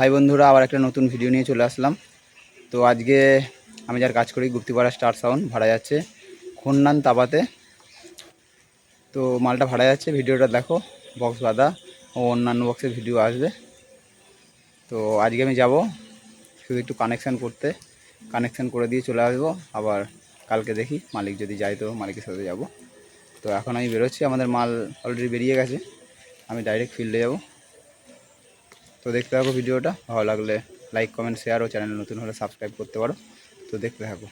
High বন্ধুরা, আবার একটা নতুন ভিডিও নিয়ে চলে আসলাম। তো আজকে আমি যার কাজ করি, গুপ্তিপাড়া স্টার সাউন্ড ভাড়া যাচ্ছে খন্নান তাবাতে। তো মালটা ভাড়া যাচ্ছে, ভিডিওটা দেখো বক্স বাঁধা, ও অন্যান্য বক্সের ভিডিও আসবে। তো আজকে আমি যাব শুধু একটু কানেকশান করতে কানেকশান করে দিয়ে চলে আসব, আবার কালকে দেখি মালিক যদি যায় তো মালিকের সাথে যাব। তো এখন আমি বেরোচ্ছি, আমাদের মাল অলরেডি বেরিয়ে গেছে, আমি ডাইরেক্ট ফিল্ডে যাব। তো দেখতে থাকো ভিডিওটা ভালো লাগলে লাইক কমেন্ট শেয়ার ও চ্যানেল নতুন হলে সাবস্ক্রাইব করতে পারো তো দেখতে থাকো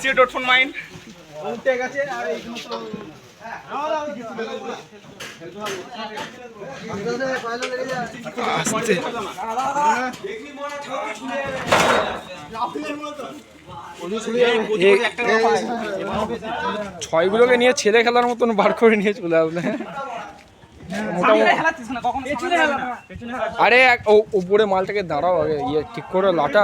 সি ডট ফোন ছয়গুলোকে নিয়ে ছেলে খেলার মতন বার করে নিয়ে চলে আসলে আরে এক- ও উপরে মালটাকে দাঁড়াও আগে ইয়ে ঠিক করে লাটা।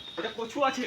এটা কচু আছে।